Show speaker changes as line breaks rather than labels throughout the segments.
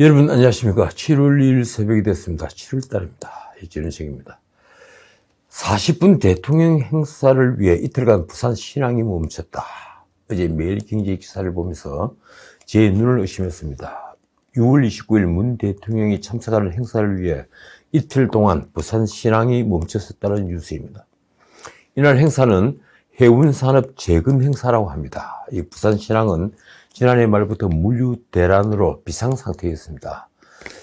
여러분 안녕하십니까? 7월 2일 새벽이 됐습니다. 7월달입니다. 이진은식입니다. 40분 대통령 행사를 위해 이틀간 부산 신항이 멈췄다. 어제 매일경제 기사를 보면서 제 눈을 의심했습니다. 6월 29일 문 대통령이 참석하는 행사를 위해 이틀 동안 부산 신항이 멈췄었다는 뉴스입니다. 이날 행사는 해운산업 재건 행사라고 합니다. 이 부산 신항은 지난해 말부터 물류 대란으로 비상 상태였습니다.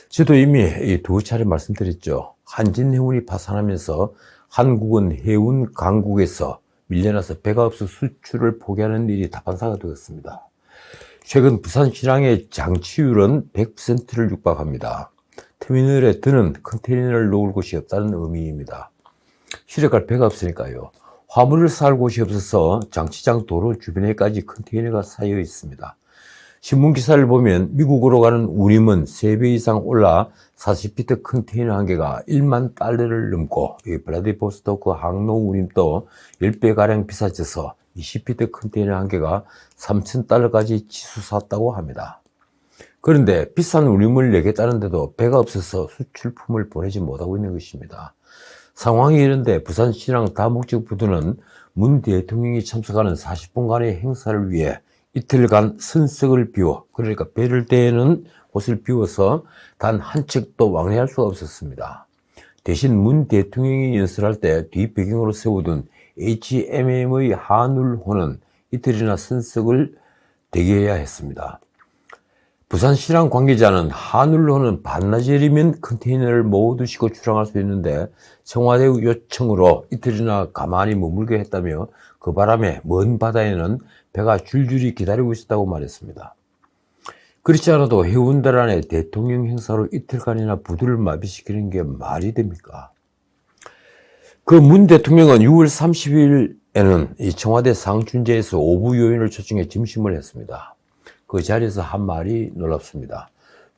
저도 이미 두 차례 말씀드렸죠. 한진해운이 파산하면서 한국은 해운 강국에서 밀려나서 배가 없어 수출을 포기하는 일이 다반사가 되었습니다. 최근 부산 시장의 장치율은 100%를 육박합니다. 터미널에 드는 컨테이너를 놓을 곳이 없다는 의미입니다. 시력갈 배가 없으니까요. 화물을 쌀 곳이 없어서 장치장 도로 주변에까지 컨테이너가 쌓여 있습니다. 신문 기사를 보면 미국으로 가는 운임은 3배 이상 올라 40피트 컨테이너 한 개가 1만 달러를 넘고 블라디보스토크 항로 운임도 10배가량 비싸져서 20피트 컨테이너 한 개가 3천 달러까지 치솟았다고 합니다. 그런데 비싼 운임을 내겠다는데도 배가 없어서 수출품을 보내지 못하고 있는 것입니다. 상황이 이런데 부산 시랑 다목적 부두는 문 대통령이 참석하는 40분간의 행사를 위해 이틀간 선석을 비워 그러니까 배를 대는 곳을 비워서 단 한 척도 왕래할 수가 없었습니다. 대신 문 대통령이 연설할 때 뒷배경으로 세워둔 HMM의 한울호는 이틀이나 선석을 대기해야 했습니다. 부산시랑 관계자는 한울호는 반나절이면 컨테이너를 모두시고 출항할 수 있는데 청와대 요청으로 이틀이나 가만히 머물게 했다며 그 바람에 먼 바다에는 배가 줄줄이 기다리고 있었다고 말했습니다. 그렇지 않아도 해운대란의 대통령 행사로 이틀간이나 부두를 마비시키는 게 말이 됩니까? 그 문 대통령은 6월 30일에는 이 청와대 상춘제에서 오부 요인을 초청해 점심을 했습니다. 그 자리에서 한 말이 놀랍습니다.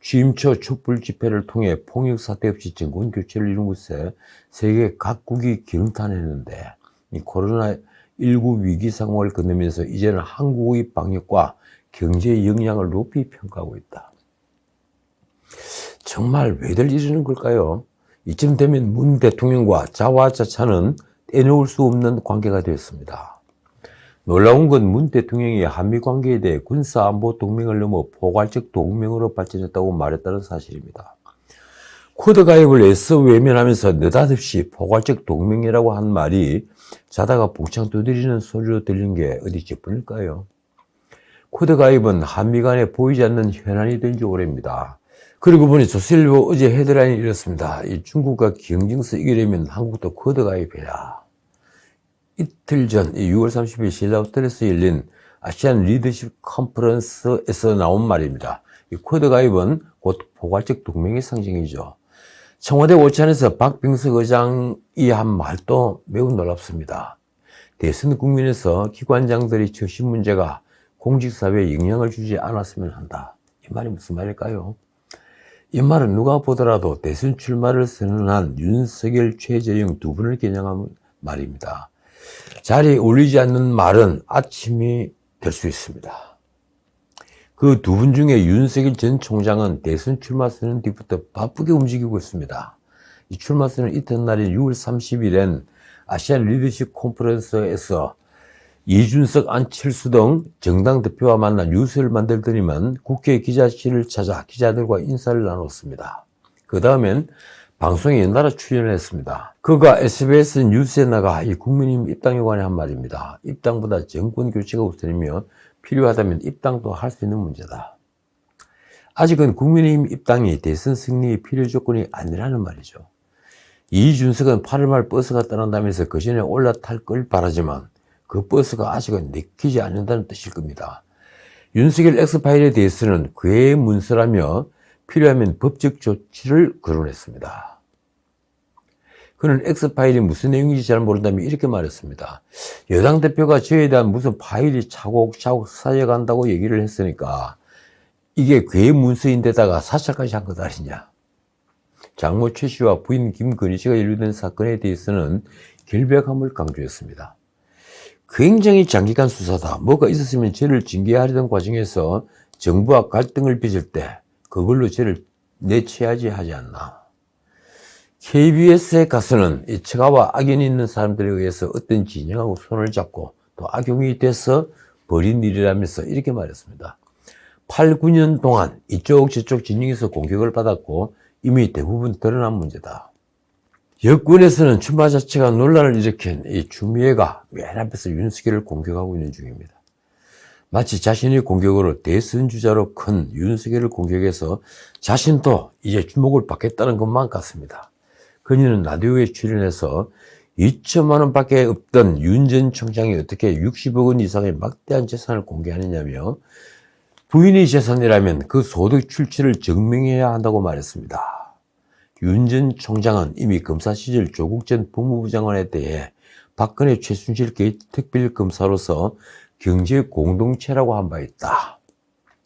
취임 초 촛불 집회를 통해 폭력 사태 없이 정권 교체를 이룬 곳에 세계 각국이 경탄했는데 이 코로나 19 위기 상황을 건너면서 이제는 한국의 방역과 경제 역량을 높이 평가하고 있다. 정말 왜들 이러는 걸까요? 이쯤 되면 문 대통령과 자화자찬은 떼놓을 수 없는 관계가 되었습니다. 놀라운 건 문 대통령이 한미 관계에 대해 군사안보 동맹을 넘어 포괄적 동맹으로 발전했다고 말했다는 사실입니다. 코드 가입을 애써 외면하면서 느닷없이 포괄적 동맹이라고 한 말이 자다가 복창 두드리는 소리로 들린 게 어디 제뿐일까요? 코드 가입은 한미 간에 보이지 않는 현안이 된 지 오래입니다. 그리고 보니 조선일보 어제 헤드라인이 이렇습니다. 이 중국과 경쟁서 이기려면 한국도 코드 가입해라. 이틀 전 6월 30일 신라 호텔에서 열린 아시안 리더십 컨퍼런스에서 나온 말입니다. 이 코드 가입은 곧 포괄적 동맹의 상징이죠. 청와대 오찬에서 박병석 의장이 한 말도 매우 놀랍습니다. 대선 국민에서 기관장들이 처신 문제가 공직사회에 영향을 주지 않았으면 한다. 이 말이 무슨 말일까요? 이 말은 누가 보더라도 대선 출마를 선언한 윤석열, 최재형 두 분을 겨냥한 말입니다. 자리에 올리지 않는 말은 아침이 될 수 있습니다. 그 두 분 중에 윤석열 전 총장은 대선 출마 선언 뒤부터 바쁘게 움직이고 있습니다. 이 출마 선언 이튿날인 6월 30일엔 아시안 리더십 컨퍼런스에서 이준석, 안철수 등 정당 대표와 만나 뉴스를 만들더니만 국회 기자실을 찾아 기자들과 인사를 나눴습니다. 그 다음엔 방송에 연달아 출연을 했습니다. 그가 SBS 뉴스에 나가 이 국민의힘 입당에 관해 한 말입니다. 입당보다 정권 교체가 우선이며 필요하다면 입당도 할 수 있는 문제다. 아직은 국민의힘 입당이 대선 승리의 필요 조건이 아니라는 말이죠. 이준석은 8월 말 버스가 떠난다면서 그 전에 올라탈 걸 바라지만 그 버스가 아직은 내키지 않는다는 뜻일 겁니다. 윤석열 엑스파일에 대해서는 괴 문서라며 필요하면 법적 조치를 거론했습니다. 그는 X파일이 무슨 내용인지 잘 모른다며 이렇게 말했습니다. 여당 대표가 저에 대한 무슨 파일이 차곡차곡 쌓여간다고 얘기를 했으니까 이게 괴 문서인데다가 사찰까지 한 것 아니냐. 장모 최 씨와 부인 김건희 씨가 연루된 사건에 대해서는 결백함을 강조했습니다. 굉장히 장기간 수사다. 뭐가 있었으면 죄를 징계하려던 과정에서 정부와 갈등을 빚을 때 그걸로 죄를 내취하지 하지 않나. KBS의 가수는 이 처가와 악연이 있는 사람들에 의해서 어떤 진영하고 손을 잡고 또 악용이 돼서 벌인 일이라면서 이렇게 말했습니다. 8, 9년 동안 이쪽 저쪽 진영에서 공격을 받았고 이미 대부분 드러난 문제다. 여권에서는 출마 자체가 논란을 일으킨 이 추미애가 맨 앞에서 윤석열을 공격하고 있는 중입니다. 마치 자신의 공격으로 대선 주자로 큰 윤석열을 공격해서 자신도 이제 주목을 받겠다는 것만 같습니다. 그녀는 라디오에 출연해서 2천만 원밖에 없던 윤 전 총장이 어떻게 60억 원 이상의 막대한 재산을 공개하느냐며 부인의 재산이라면 그 소득 출처를 증명해야 한다고 말했습니다. 윤 전 총장은 이미 검사 시절 조국 전 법무부 장관에 대해 박근혜 최순실 게이트 특별검사로서 경제 공동체라고 한 바 있다.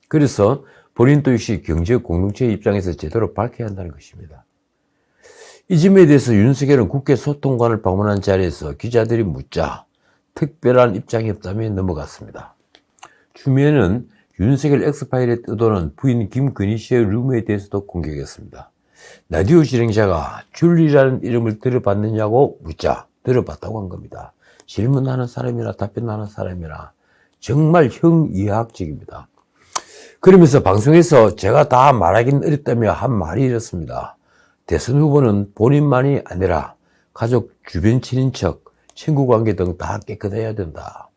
그래서 본인도 역시 경제 공동체 입장에서 제대로 밝혀야 한다는 것입니다. 이 점에 대해서 윤석열은 국회 소통관을 방문한 자리에서 기자들이 묻자 특별한 입장이 없다며 넘어갔습니다. 추미애는 윤석열 엑스파일에 떠도는 부인 김건희 씨의 루머에 대해서도 공격했습니다. 라디오 진행자가 줄리라는 이름을 들어봤느냐고 묻자 들어봤다고 한 겁니다. 질문하는 사람이나 답변하는 사람이나 정말 형이하학적입니다. 그러면서 방송에서 제가 다 말하긴 어렵다며 한 말이 이렇습니다. 대선 후보는 본인만이 아니라 가족, 주변 친인척, 친구 관계 등 다 깨끗해야 된다.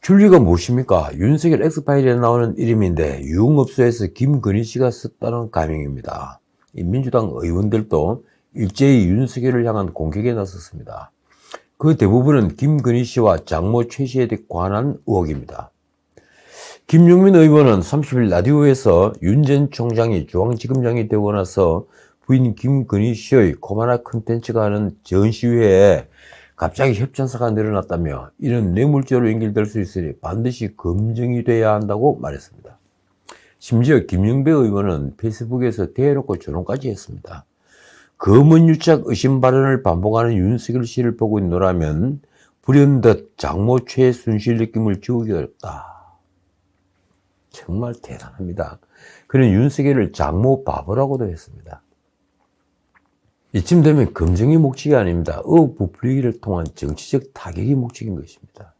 줄리가 무엇입니까? 윤석열 엑스파일에 나오는 이름인데 유흥업소에서 김건희 씨가 썼다는 가명입니다. 민주당 의원들도 일제히 윤석열을 향한 공격에 나섰습니다. 그 대부분은 김건희 씨와 장모 최 씨에 관한 의혹입니다. 김용민 의원은 30일 라디오에서 윤 전 총장이 중앙지검장이 되고 나서 부인 김건희 씨의 코마나 컨텐츠가 하는 전시회에 갑자기 협찬사가 늘어났다며 이런 뇌물죄로 연결될 수 있으니 반드시 검증이 돼야 한다고 말했습니다. 심지어 김영배 의원은 페이스북에서 대놓고 조롱까지 했습니다. 검은 유착 의심 발언을 반복하는 윤석열 씨를 보고 있노라면 불현듯 장모 최순실 느낌을 지우기 어렵다. 정말 대단합니다. 그는 윤석열을 장모 바보라고도 했습니다. 이쯤 되면 검증이 목적이 아닙니다. 의혹 부풀리기를 통한 정치적 타격이 목적인 것입니다.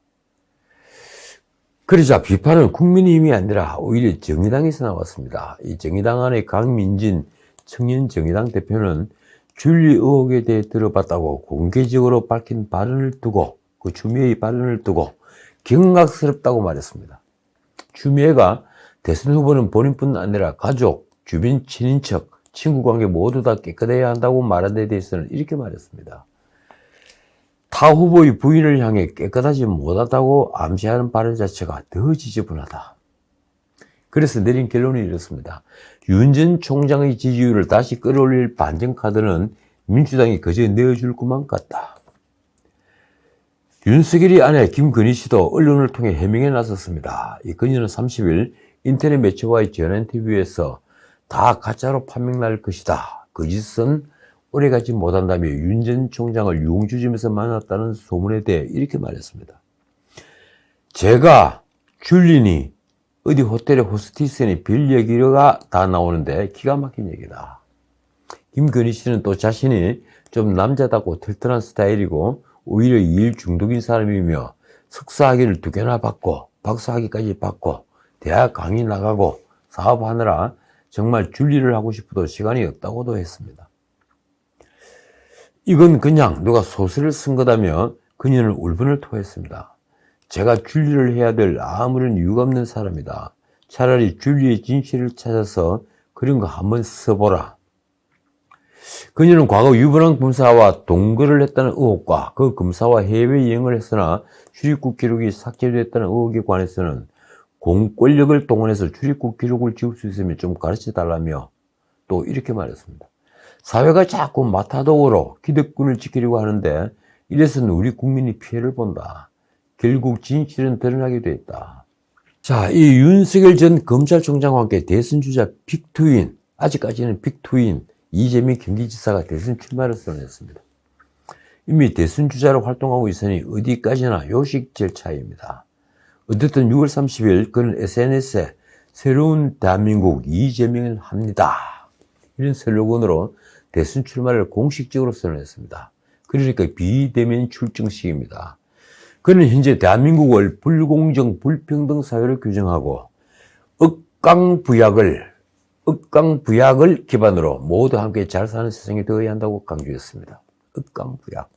그러자 비판은 국민의힘이 아니라 오히려 정의당에서 나왔습니다. 이 정의당 안에 강민진 청년정의당 대표는 줄리 의혹에 대해 들어봤다고 공개적으로 밝힌 발언을 두고 그 추미애의 발언을 두고 경악스럽다고 말했습니다. 추미애가 대선 후보는 본인뿐 아니라 가족, 주변 친인척, 친구 관계 모두 다 깨끗해야 한다고 말한 데 대해서는 이렇게 말했습니다. 타 후보의 부인을 향해 깨끗하지 못하다고 암시하는 발언 자체가 더 지저분하다. 그래서 내린 결론이 이렇습니다. 윤 전 총장의 지지율을 다시 끌어올릴 반전 카드는 민주당이 그저 내어줄 것만 같다. 윤석열이 아내 김건희 씨도 언론을 통해 해명에 나섰습니다. 이 그녀는 30일 인터넷 매체와의 전화 인터뷰에서 다 가짜로 판명날 것이다. 그 짓은 오래가지 못한다며 윤 전 총장을 유흥주점에서 만났다는 소문에 대해 이렇게 말했습니다. 제가 줄리니 어디 호텔의 호스티스니 빌 얘기가 다 나오는데 기가 막힌 얘기다. 김건희 씨는 또 자신이 좀 남자다고 털털한 스타일이고 오히려 일 중독인 사람이며 석사학위를 두 개나 받고 박사학위까지 받고 대학 강의 나가고 사업하느라 정말 줄리를 하고 싶어도 시간이 없다고도 했습니다. 이건 그냥 누가 소설을 쓴 거다며 그녀는 울분을 토했습니다. 제가 줄리를 해야 될 아무런 이유가 없는 사람이다. 차라리 줄리의 진실을 찾아서 그런 거 한번 써보라. 그녀는 과거 유부남 검사와 동거를 했다는 의혹과 그 검사와 해외여행을 했으나 출입국 기록이 삭제됐다는 의혹에 관해서는 공권력을 동원해서 출입국 기록을 지울 수 있으면 좀 가르쳐 달라며 또 이렇게 말했습니다. 사회가 자꾸 마타독으로 기득권을 지키려고 하는데 이래서는 우리 국민이 피해를 본다. 결국 진실은 드러나게 됐다. 자, 이 윤석열 전 검찰총장과 함께 대선 주자 빅투인, 아직까지는 빅투인 이재명 경기지사가 대선 출마를 선언했습니다. 이미 대선 주자로 활동하고 있으니 어디까지나 요식 절차입니다. 어쨌든 6월 30일 그는 SNS에 새로운 대한민국 이재명을 합니다. 이런 슬로건으로 대선 출마를 공식적으로 선언했습니다. 그러니까 비대면 출정식입니다. 그는 현재 대한민국을 불공정, 불평등 사회로 규정하고 억강부약을 억강부약을 기반으로 모두 함께 잘 사는 세상이 되어야 한다고 강조했습니다. 억강부약.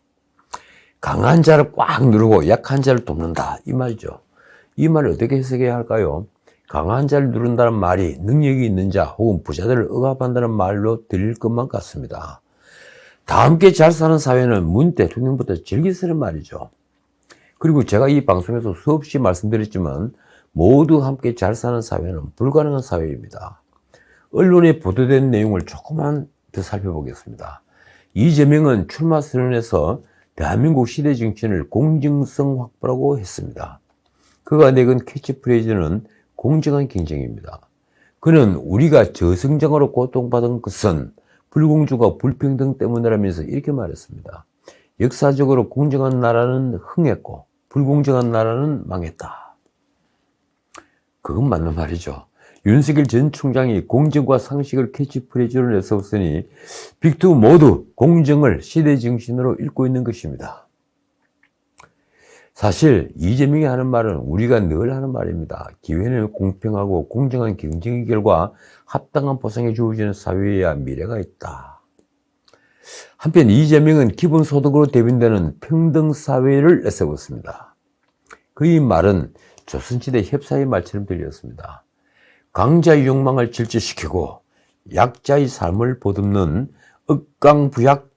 강한 자를 꽉 누르고 약한 자를 돕는다. 이 말이죠. 이 말을 어떻게 해석해야 할까요? 강한 자를 누른다는 말이 능력이 있는 자 혹은 부자들을 억압한다는 말로 들릴 것만 같습니다. 다 함께 잘 사는 사회는 문 대통령부터 즐기 쓰는 말이죠. 그리고 제가 이 방송에서 수없이 말씀드렸지만 모두 함께 잘 사는 사회는 불가능한 사회입니다. 언론에 보도된 내용을 조금만 더 살펴보겠습니다. 이재명은 출마 선언에서 대한민국 시대 정치인을 공정성 확보라고 했습니다. 그가 내건 캐치프레이즈는 공정한 경쟁입니다. 그는 우리가 저승장으로 고통받은 것은 불공정과 불평등 때문이라면서 이렇게 말했습니다. 역사적으로 공정한 나라는 흥했고 불공정한 나라는 망했다. 그건 맞는 말이죠. 윤석열 전 총장이 공정과 상식을 캐치프레이즈로 내세웠으니 빅투 모두 공정을 시대 정신으로 읽고 있는 것입니다. 사실 이재명이 하는 말은 우리가 늘 하는 말입니다. 기회는 공평하고 공정한 경쟁의 결과 합당한 보상이 주어지는 사회에야 미래가 있다. 한편 이재명은 기본소득으로 대변되는 평등사회를 내세웠습니다. 그의 말은 조선시대 협사의 말처럼 들렸습니다. 강자의 욕망을 질주시키고 약자의 삶을 보듬는 억강부약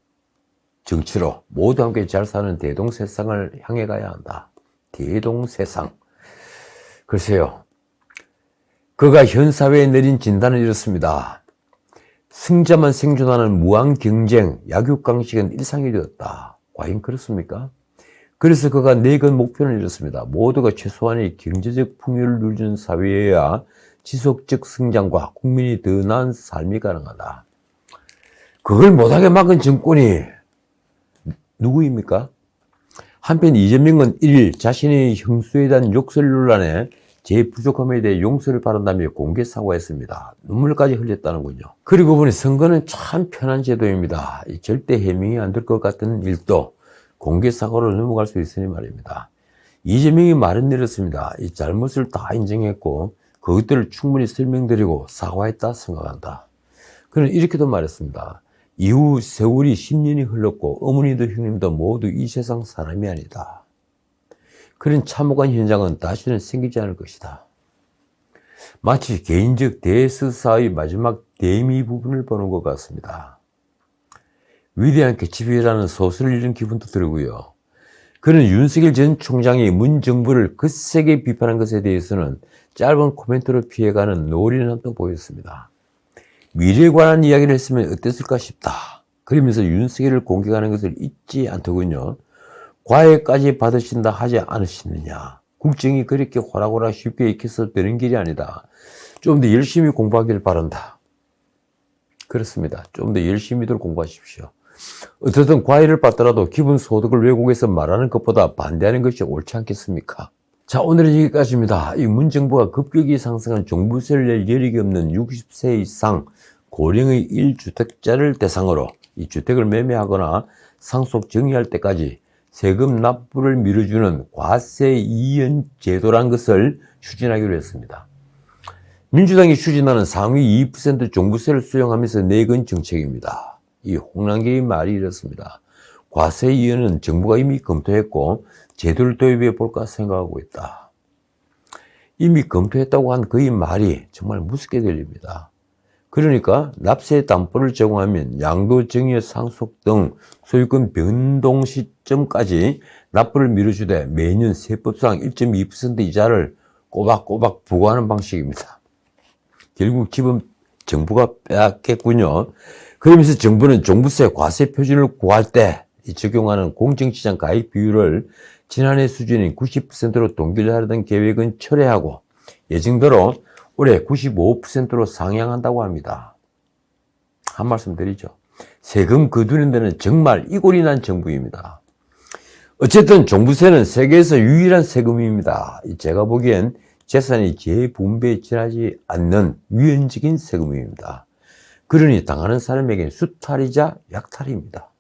정치로 모두 함께 잘 사는 대동세상을 향해 가야 한다. 대동세상. 글쎄요. 그가 현 사회에 내린 진단은 이렇습니다. 승자만 생존하는 무한 경쟁, 약육강식은 일상이 되었다. 과연 그렇습니까? 그래서 그가 내건 목표는 이렇습니다. 모두가 최소한의 경제적 풍요를 누리는 사회여야 지속적 성장과 국민이 더 나은 삶이 가능하다. 그걸 못하게 막은 정권이 누구입니까? 한편 이재명은 1일 자신의 형수에 대한 욕설 논란에 제 부족함에 대해 용서를 바란다며 공개 사과했습니다. 눈물까지 흘렸다는군요. 그리고 보니 선거는 참 편한 제도입니다. 절대 해명이 안 될 것 같은 일도 공개 사과로 넘어갈 수 있으니 말입니다. 이재명이 말은 내렸습니다. 이 잘못을 다 인정했고 그것들을 충분히 설명드리고 사과했다 생각한다. 그는 이렇게도 말했습니다. 이후 세월이 10년이 흘렀고 어머니도 형님도 모두 이 세상 사람이 아니다. 그런 참혹한 현장은 다시는 생기지 않을 것이다. 마치 개인적 대스사의 마지막 대미 부분을 보는 것 같습니다. 위대한 개치비라는 소설을 읽은 기분도 들고요. 그는 윤석열 전 총장이 문 정부를 거세게 비판한 것에 대해서는 짧은 코멘트로 피해가는 노리는 한도 보였습니다. 미래에 관한 이야기를 했으면 어땠을까 싶다. 그러면서 윤석열을 공격하는 것을 잊지 않더군요. 과외까지 받으신다 하지 않으시느냐. 국정이 그렇게 호락호락 쉽게 익혀서 되는 길이 아니다. 좀 더 열심히 공부하기를 바란다. 그렇습니다. 좀 더 열심히들 공부하십시오. 어떻든 과외를 받더라도 기본 소득을 외국에서 말하는 것보다 반대하는 것이 옳지 않겠습니까? 자, 오늘은 여기까지입니다. 이 문정부가 급격히 상승한 종부세를 낼 여력이 없는 60세 이상 고령의 1주택자를 대상으로 이 주택을 매매하거나 상속 정의할 때까지 세금 납부를 미뤄주는 과세 이연 제도란 것을 추진하기로 했습니다. 민주당이 추진하는 상위 2% 종부세를 수용하면서 내건 정책입니다. 이 홍남기의 말이 이렇습니다. 과세 이연은 정부가 이미 검토했고 제도를 도입해 볼까 생각하고 있다. 이미 검토했다고 한 그의 말이 정말 무섭게 들립니다. 그러니까 납세 담보를 제공하면 양도 정의 상속 등 소유권 변동 시점까지 납부를 미뤄주되 매년 세법상 1.2% 이자를 꼬박꼬박 부과하는 방식입니다. 결국 집은 정부가 빼앗겠군요. 그러면서 정부는 종부세 과세 표준을 구할 때 적용하는 공정시장 가입 비율을 지난해 수준인 90%로 동결하려던 계획은 철회하고 예정대로 올해 95%로 상향한다고 합니다. 한 말씀 드리죠. 세금 거두는 데는 정말 이골이 난 정부입니다. 어쨌든 종부세는 세계에서 유일한 세금입니다. 제가 보기엔 재산이 재분배에 지나지 않는 유연적인 세금입니다. 그러니 당하는 사람에게는 수탈이자 약탈입니다.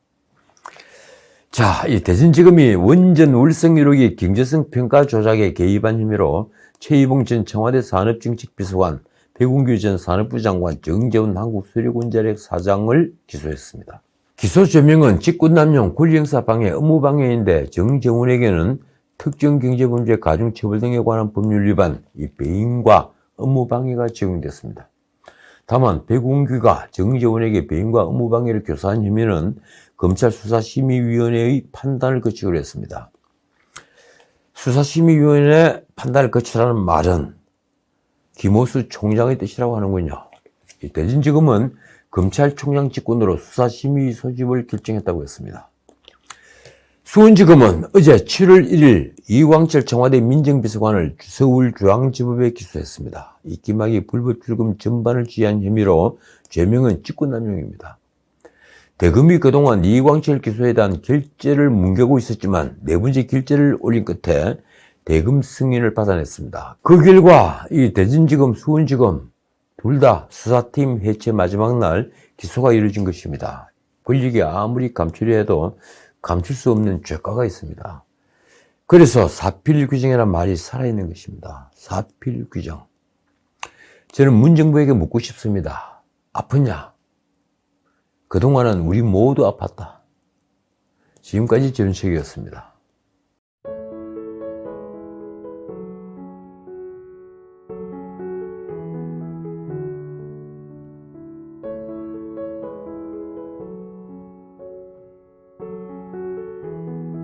자, 이 대전지검이 원전 울성 1호기 경제성 평가 조작에 개입한 혐의로 최이봉 전 청와대 산업정책비서관, 백운규 전 산업부 장관, 정재훈 한국수력원자력 사장을 기소했습니다. 기소 조명은 직권남용, 권리행사 방해, 업무방해인데 정재훈에게는 특정 경제범죄 가중처벌 등에 관한 법률 위반, 이 배임과 업무방해가 적용됐습니다. 다만 백운규가 정재훈에게 배임과 업무방해를 교사한 혐의는 검찰 수사심의위원회의 판단을 거치기로 했습니다. 수사심의위원회 판단을 거치라는 말은 김호수 총장의 뜻이라고 하는군요. 이 대전지검은 검찰총장 직권으로 수사심의 소집을 결정했다고 했습니다. 수원지검은 어제 7월 1일 이광철 청와대 민정비서관을 서울중앙지법에 기소했습니다. 입김학이 불법 출금 전반을 지휘한 혐의로 죄명은 직권남용입니다. 대검이 그동안 이광철 기소에 대한 결재를 뭉개고 있었지만 네 번째 결재를 올린 끝에 대검 승인을 받아냈습니다. 그 결과 이 대전지검, 수원지검 둘 다 수사팀 해체 마지막 날 기소가 이루어진 것입니다. 권력이 아무리 감추려 해도 감출 수 없는 죄가가 있습니다. 그래서 사필 규정이라는 말이 살아있는 것입니다. 사필 규정. 저는 문정부에게 묻고 싶습니다. 아프냐? 그동안은 우리 모두 아팠다. 지금까지 전책이었습니다.